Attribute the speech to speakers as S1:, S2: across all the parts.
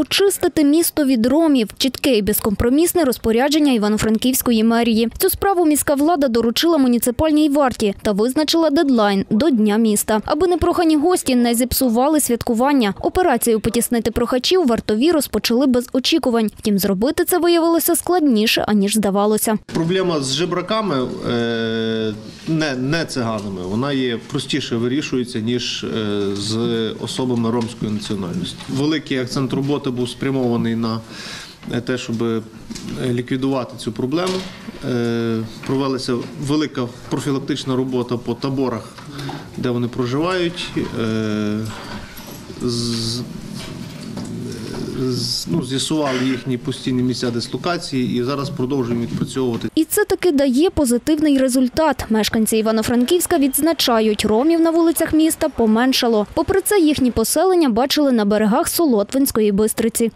S1: очистити місто від ромів. Чітке і безкомпромісне розпорядження Івано-Франківської мерії. Цю справу міська влада доручила муніципальній варті та визначила дедлайн до дня міста. Аби непрохані гості не зіпсували святкування. Операцію потіснити прохачів вартові розпочали без очікувань. Втім, зробити це виявилося складніше аніж здавалося.
S2: Проблема з жебраками, е, не, не циганами, вона є простіше вирішується, ніж е, з особами ромської національності. Великий акцент роботи був спрямований на те, щоб е, ліквідувати цю проблему. Е, Провелася велика профілактична робота по таборах, де вони проживають. Ну, з'ясували їхні постійні місця дислокації і зараз продовжуємо відпрацьовувати
S1: І це таки дає позитивний результат. Мешканці Івано-Франківська відзначають, ромів на вулицях міста поменшало. Попри це, їхні поселення бачили на берегах Солотвинської бистриці.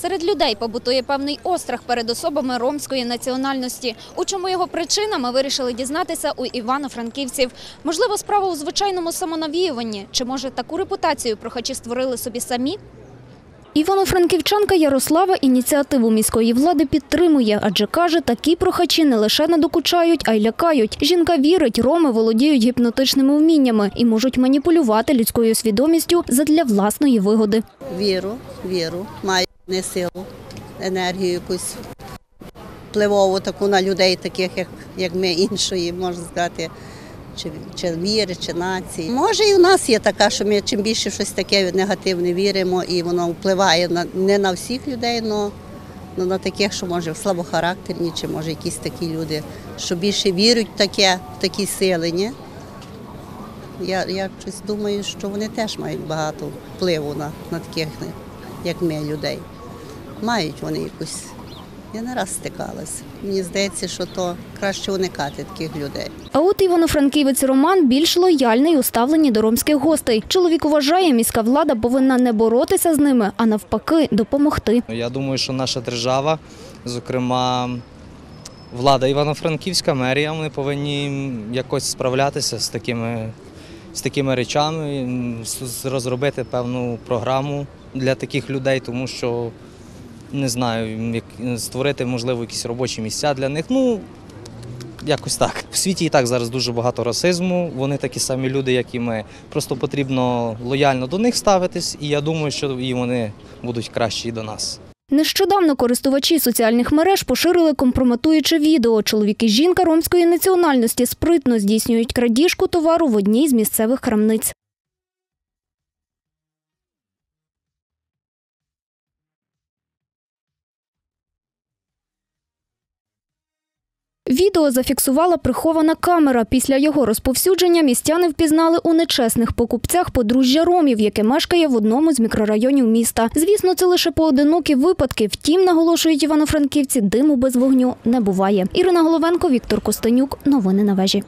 S1: Серед людей побутує певний острах перед особами ромської національності. У чому його причина, ми вирішили дізнатися у івано-франківців. Можливо, справа у звичайному самонавіюванні. Чи може таку репутацію прохачі створили собі самі? Івано-Франківчанка Ярослава ініціативу міської влади підтримує, адже каже, такі прохачі не лише надокучають, а й лякають. Жінка вірить, роми володіють гіпнотичними вміннями і можуть маніпулювати людською свідомістю задля власної вигоди.
S3: Віру, віру, маю не силу, енергію якусь впливову таку на людей, таких як, ми, іншої, можна сказати, чи, чи віри, чи нації. Може, і в нас є така, що ми чим більше щось таке негативне віримо, і воно впливає на, не на всіх людей, але на таких, що може слабохарактерні, чи може якісь такі люди, що більше вірять в таке, в такі сили. Ні? Я, я щось думаю, що вони теж мають багато впливу на, на таких, як ми, людей. Мають вони якусь. Я не раз стикалася. Мені здається, що то краще уникати таких людей.
S1: А от івано-франківець Роман більш лояльний у ставленні до ромських гостей. Чоловік вважає, міська влада повинна не боротися з ними, а навпаки допомогти.
S4: Я думаю, що наша держава, зокрема влада Івано-Франківська, мерія, вони повинні якось справлятися з такими, з такими речами, розробити певну програму для таких людей, тому що не знаю, як- створити, можливо, якісь робочі місця для них. Ну, якось так. В світі і так зараз дуже багато расизму. Вони такі самі люди, як і ми. Просто потрібно лояльно до них ставитись, і я думаю, що і вони будуть кращі до нас.
S1: Нещодавно користувачі соціальних мереж поширили компрометуюче відео. Чоловік і жінка ромської національності спритно здійснюють крадіжку товару в одній з місцевих крамниць. Відео зафіксувала прихована камера. Після його розповсюдження містяни впізнали у нечесних покупцях подружжя ромів, яке мешкає в одному з мікрорайонів міста. Звісно, це лише поодинокі випадки. Втім, наголошують івано-франківці, диму без вогню не буває. Ірина Головенко, Віктор Костенюк. Новини на вежі.